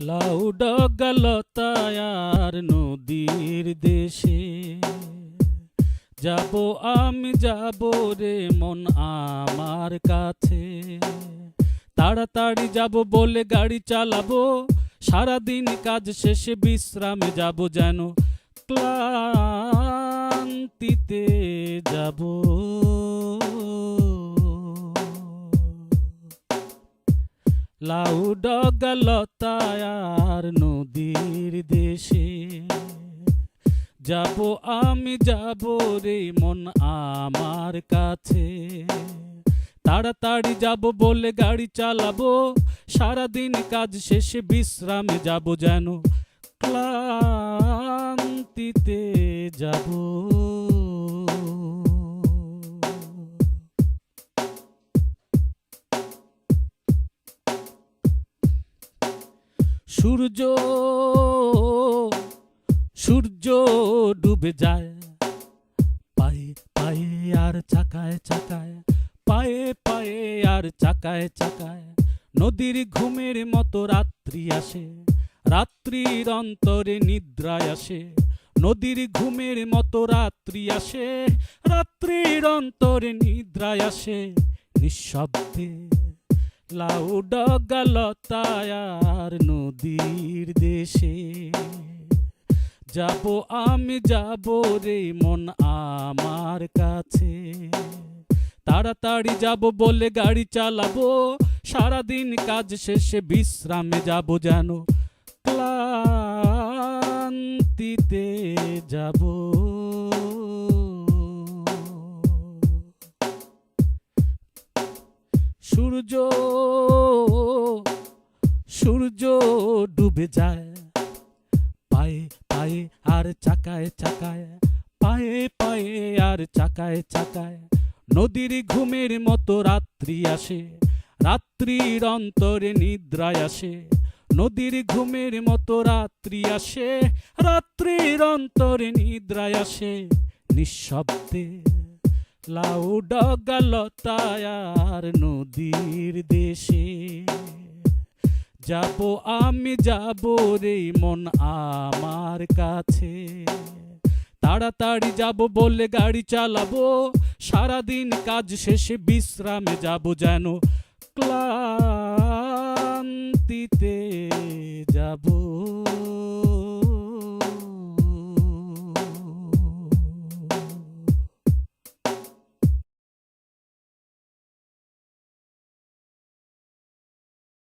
লাউ ডগালতায়ার নদীর দেশে। যাব আমি, যাব রে মন আমার কাছে। তাড়াতাড়ি যাব বলে গাড়ি চালাবো। সারাদিন কাজ শেষে বিশ্রামে যাব যেন ক্লান্তিতে যাব। লাউ ডগালতায়ার নদীর দেশে। যাব আমি, যাব রে মন আমার কাছে। তাড়াতাড়ি যাব বলে গাড়ি চালাবো। সারাদিন কাজ শেষে বিশ্রামে যাব যেন ক্লান্তিতে যাব। সূর্য সূর্য ডুবে যায়। পায়ে পায়ে আর চাকায় চাকায়, পায়ে পায়ে আর চাকায় চাকায়। নদীর ঘুমের মতো রাত্রি আসে, রাত্রির অন্তরে নিদ্রায় আসে। নদীর ঘুমের মতো রাত্রি আসে, রাত্রির অন্তরে নিদ্রায় আসে। নিঃশব্দে লাউ ডগালতায়ার নদীর দেশে। যাব আমি, যাব রে মন আমার কাছে। তাড়াতাড়ি যাব বলে গাড়ি চালাবো। সারাদিন কাজ শেষে বিশ্রামে যাব যেন ক্লান্তিতে যাব। সূর্য সূর্য ডুবে যায়। পায়ে পায়ে আর চাকায় চাকায়, পায়ে পায়ে আর চাকায় চাকায়। নদীর ঘুমের মতো রাত্রি আসে, রাত্রির অন্তরে নিদ্রায় আসে। নদীর ঘুমের মতো রাত্রি আসে, রাত্রির অন্তরে নিদ্রায় আসে নিঃশব্দে। লাউ ডগালতায়ার নদীর দেশে। যাব আমি, যাব রে মন আমার কাছে। তাড়াতাড়ি যাব বলে গাড়ি চালাবো। সারাদিন কাজ শেষে বিশ্রামে যাব যেন ক্লান্তিতে যাব।